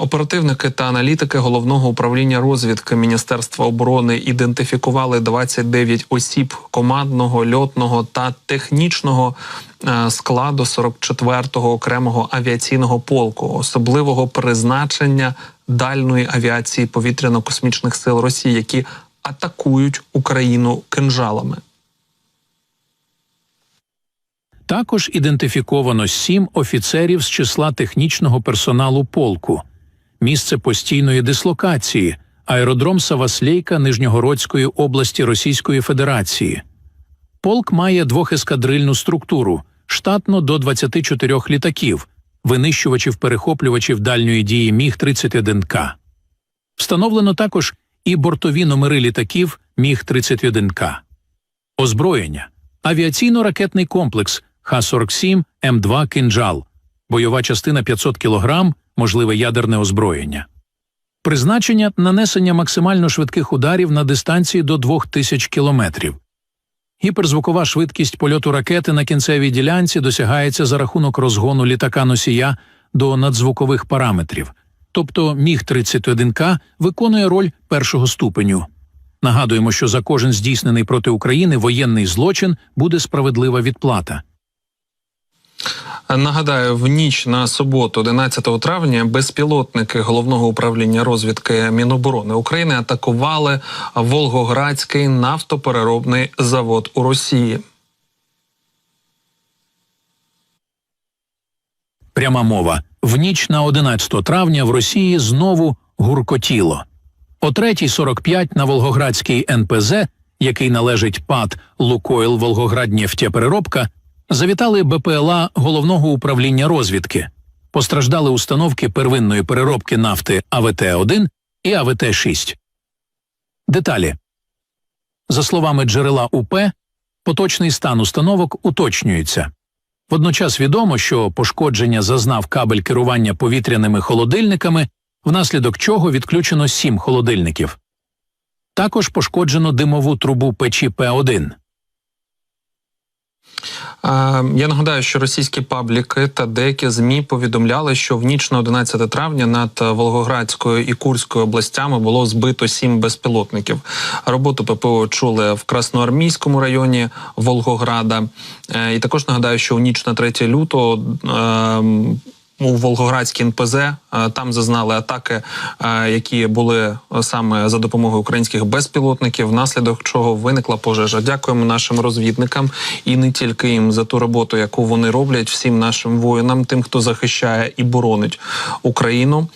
Оперативники та аналітики головного управління розвідки Міністерства оборони ідентифікували 29 осіб командного, льотного та технічного е, складу 44-го окремого авіаційного полку, особливого призначення дальної авіації повітряно-космічних сил Росії, які атакують Україну кинжалами. Також ідентифіковано сім офіцерів з числа технічного персоналу полку, місце постійної дислокації, аеродром Саваслейка Нижньогородської області Російської Федерації. Полк має двохескадрильну структуру, штатно до 24 літаків, винищувачів-перехоплювачів дальньої дії Міг-31К. Встановлено також і бортові номери літаків Міг-31К. Озброєння. Авіаційно-ракетний комплекс Х-47 М2 «Кинджал», бойова частина 500 кг, можливе ядерне озброєння. Призначення нанесення максимально швидких ударів на дистанції до 2000 км. Гіперзвукова швидкість польоту ракети на кінцевій ділянці досягається за рахунок розгону літака-носія до надзвукових параметрів, тобто Міг-31К виконує роль першого ступеню. Нагадуємо, що за кожен здійснений проти України воєнний злочин буде справедлива відплата. Нагадаю, в ніч на суботу, 11 травня, безпілотники головного управління розвідки Міноборони України атакували Волгоградський нафтопереробний завод у Росії. Пряма мова. В ніч на 11 травня в Росії знову гуркотіло. О 3.45 на Волгоградський НПЗ, який належить ПАД Лукойл Волгограднефтяпереробка, завітали БПЛА головного управління розвідки. Постраждали установки первинної переробки нафти АВТ-1 і АВТ-6. Деталі. За словами джерела УП, поточний стан установок уточнюється. Водночас відомо, що пошкодження зазнав кабель керування повітряними холодильниками, внаслідок чого відключено сім холодильників. Також пошкоджено димову трубу печі П1. Я нагадаю, що російські пабліки та деякі змі повідомляли, що в ніч на 11 травня над Волгоградською і Курською областями було збито сім безпілотників. Роботу ППО чули в Красноармійському районі Волгограда. Е, І також нагадаю, що у ніч на 3 лютого. У Волгоградській НПЗ е, там зазнали атаки, е, які були е, саме за допомогою українських безпілотників, внаслідок чого виникла пожежа. Дякуємо нашим розвідникам і не тільки їм за ту роботу, яку вони роблять, всім нашим воїнам, тим, хто захищає і боронить Україну.